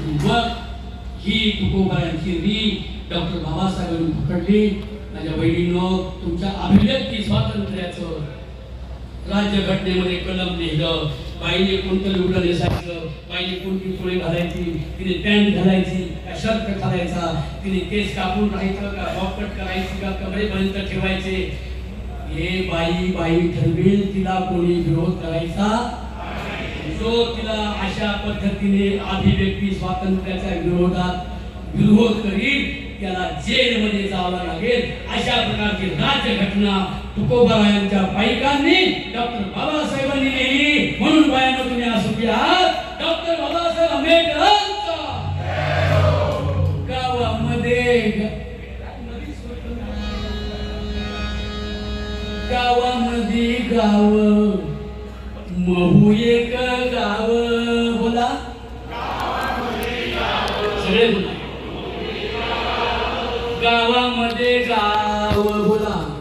मग ही तुकोबारांची री डॉक्टर बाबासाहेबांनी पकडली. माझ्या बहिणीनो तुमच्या अभिव्यक्ती स्वातंत्र्याचं राज्यघटनेमध्ये कलम लिहिलं बाईने कोणतं लुगडं नेसायचं? बाईने कोणती पोळी घालायची? तिने पॅन्ट घालायची का शर्ट घालायचा? तिने केस कापून राहायचं का बॉपकट करायची का कमरेपर्यंत ठेवायचे? हे बाई बाई ठरवेल तिला कोणी विरोध करायचा जो तिला अशा पद्धतीने अभिव्यक्ती स्वातंत्र्याच्या विरोधात विरोध करील त्याला जेलमध्ये जावं लागेल. अशा प्रकारची राज्यघटना तुकोबारायांच्या पायिकांनी डॉक्टर बाबासाहेबांनी लिहिली म्हणून बायांना तुम्ही असू आहात डॉक्टर बाबासाहेब आंबेडकर गावामध्ये गावामध्ये गाव महू एक सगळे बोला गावामध्ये गाव बोला.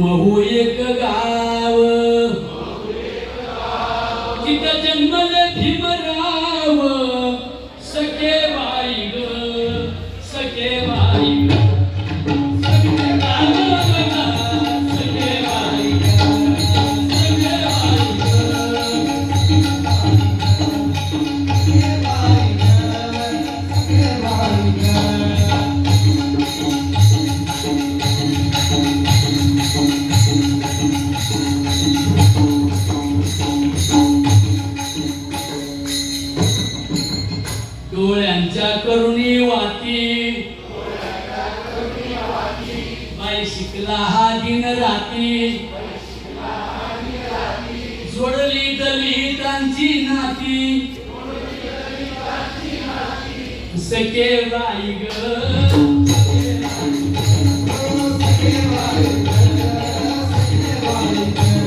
महू एक गाव. तिथं जन्मल भीमराव. सखे बाई ग सखे बाई वाटी शिकला हा दिन राती जोडली दलितांची नाती सके बाई ग काय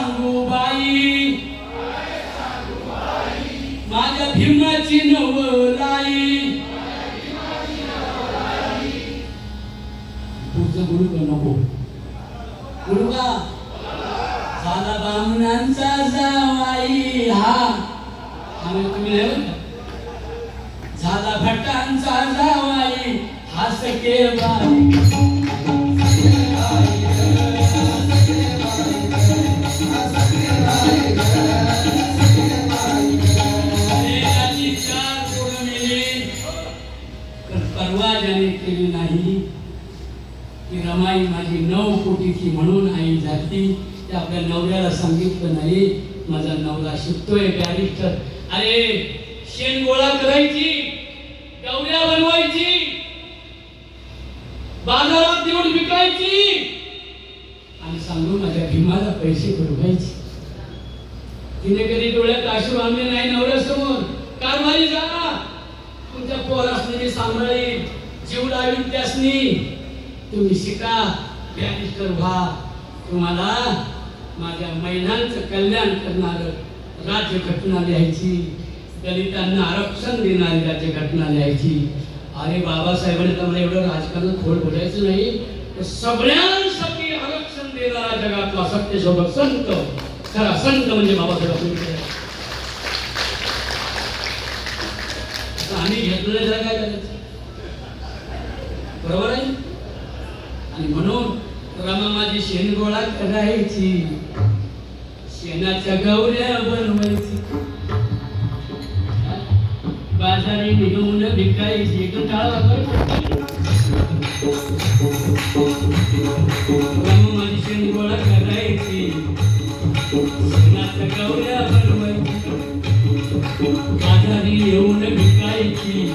सांगू बाई माझ्या भीमाची नवलाई पुढचं गुरु का नको? गुरु का? झाला बामणांचा जावाई. हा. आम्ही तुम्ही नाही झाला भटांचा जावाई. हा सके बाई. परवा ज्याने केली नाही की रमाई माझी नऊ कोटीची म्हणून आई जाती. ते आपल्या नवऱ्याला सांगितलं नाही माझा नवरा शिकतोय बॅरिस्टर अरे शेण गोळा करायची गवऱ्या बनवायची बाजारात देऊन विकायची आणि सांगून माझ्या भीमाला पैसे भरवायचे तिने कधी डोळ्यात आशू आणले नाही नवऱ्यासमोर. कारभारी जा. पोरासनी मी सांभाळी जीव लावीन त्यासनी. तुम्ही शिका बॅरिस्टर व्हा. तुम्हाला माझ्या महिलांचं कल्याण करणारं राज्यघटना लिहायची दलितांना आरक्षण देणारी राज्यघटना लिहायची. अरे बाबासाहेबांनी तर मला एवढं राजकारण खोड बोलायचं नाही. तर सगळ्यांसाठी आरक्षण देणारा जगातला सत्यशोधक संत खरा संत म्हणजे बाबासाहेब आंबेडकर आता काय करायचं? बरोबर आहे? आणि म्हणून रमा माझी शेण गोळा करायची. शेणाच्या गौऱ्या बनवायची. बाजारी निघून विकायची. कंटाळा रमा माझी शेण गोळा करायची. शेणाच्या गौऱ्या बनवायची. बाजारी येऊन विकायची.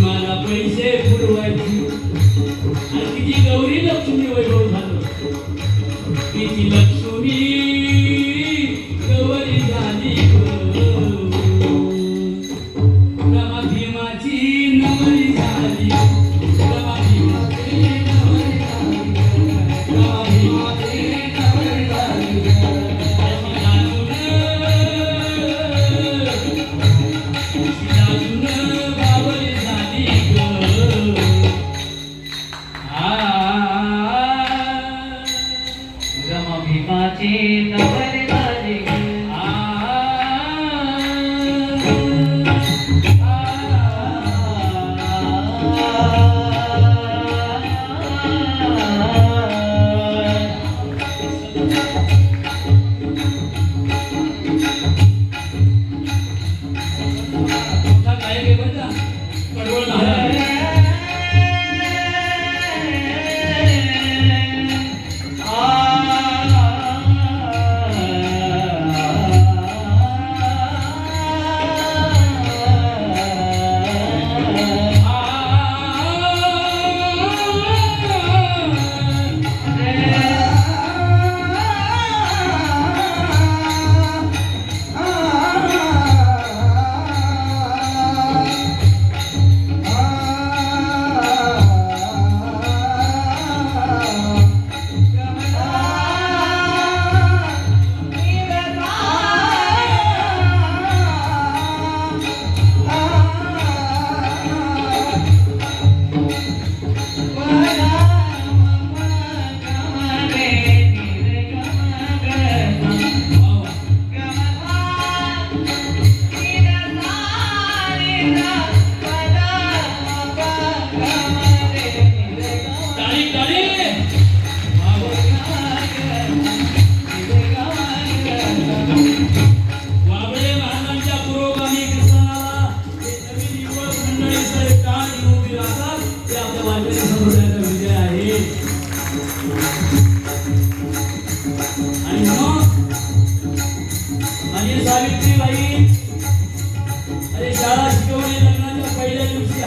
मला पैसे पुरवायची. आणि तिची गौरी लक्ष्मी वैभव झालं. तिची लक्ष्मी ನವಲೆ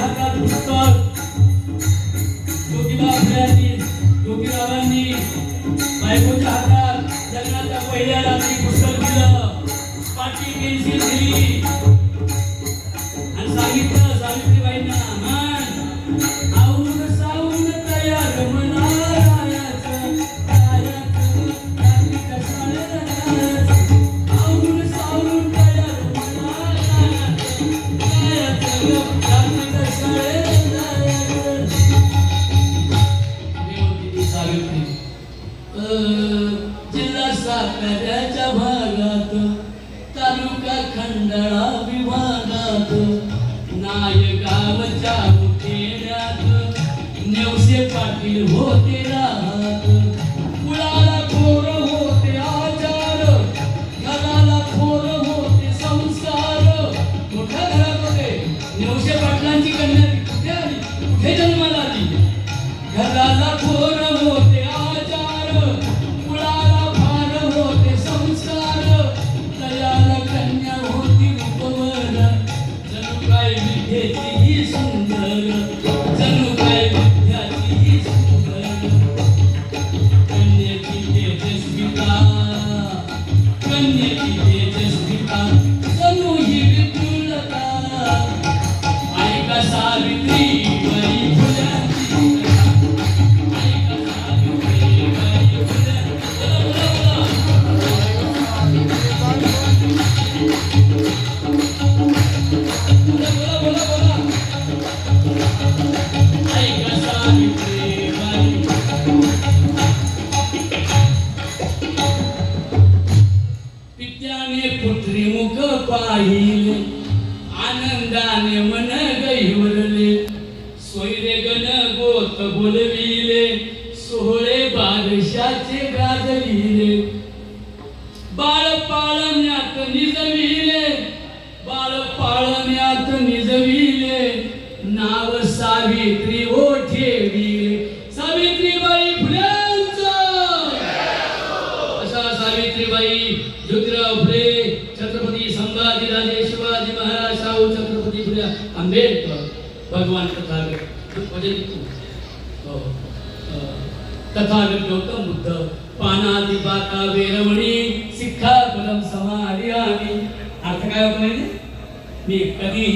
हातात पुस्तक ज्योतिबा फुल्यांनी ज्योतिरावांनी बायकोच्या हातात लग्नाच्या पहिल्या रात्री पुस्तक दिलं पाटी पेन्सिल दिली. जिल्हा साताऱ्याच्या भागात तालुका खंडाळा विभागात नायगावच्या मुखेड्यात नेवसे पाटील होते काय बाळ पाळण्यात निजविले बाळ पाळण्यात निजविले नाव सावित्री ओठे सावित्रीबाई फुल्यांचं अशा सावित्रीबाई ज्योतिराव फुले छत्रपती संभाजीराजे शिवाजी महाराज शाहू छत्रपती फुले आंबेडकर भगवान तथागत म्हणजे हो. हो. तथागत गौतम बुद्ध पानादी बाका वेरवणी सिक्खा कलम समाधी अर्थ काय होत माहिती मी कधीही